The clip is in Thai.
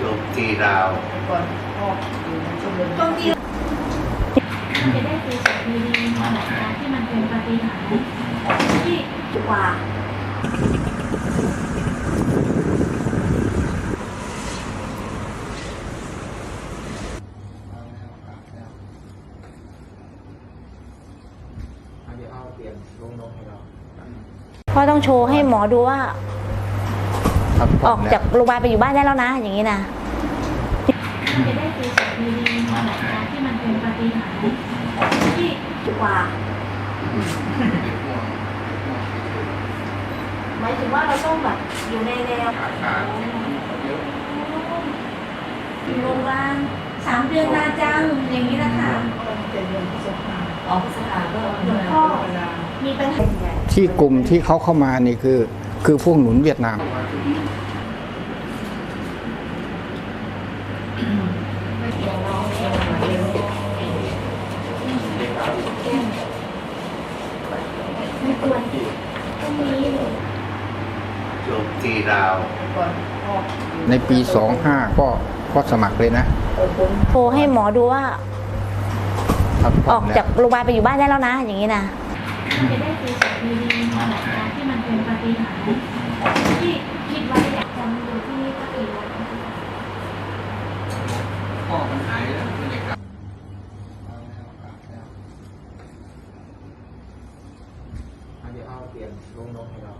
โจมตีดาว ก่อนอออยู่ในช่วงนตรงที่มันจะได้เจสิ่งดีๆหลายอย่าที่มันเป็นปฏิหารย์ที่กว่าเดี๋ยวเปลี่ยนลงนกให้เราพ่อต้องโชว์ให้หมอดูว่า พักอผ่อนกจากโรงพยาบาลไปอยู่บ้านได้แล้วนะ อย่างนี้นะมันจะได้เจอสิ่งดีๆหลายอย่างที่มันเป็นปาฏิหาริย์ที่กว่าหมายถึงว่าเราต้องแบบอยู่ในแนวอาการอยู่โรงพยาบาลสามเดือนนานจังอย่างนี้นะคะเป็นเดือนพฤษภาออกสถานก็เดือนพ่อเวลามีปัญหาที่กลุ่มที่เขาเข้ามานี่คือ คือพวกหนุนเวียดนาม ไม่ควรต้องมีโจมตีดาว ก่อนออกอยู่ในปี25ก็ก็สมัครเลยนะเออผลโทรให้หมอดูว่า พักอผ่ออนกแล้จากโรงพยาบาลไปอยู่บ้านได้แล้วนะ อย่างนี้นะจะได้เจอสิ่งดีๆหลายอย่างที่มันเป็นปาฏิหาริย์ พ่อมันหายแล้วมันเลยกลับเดี๋ยวเอาเปลี่ยนลงนกให้เรา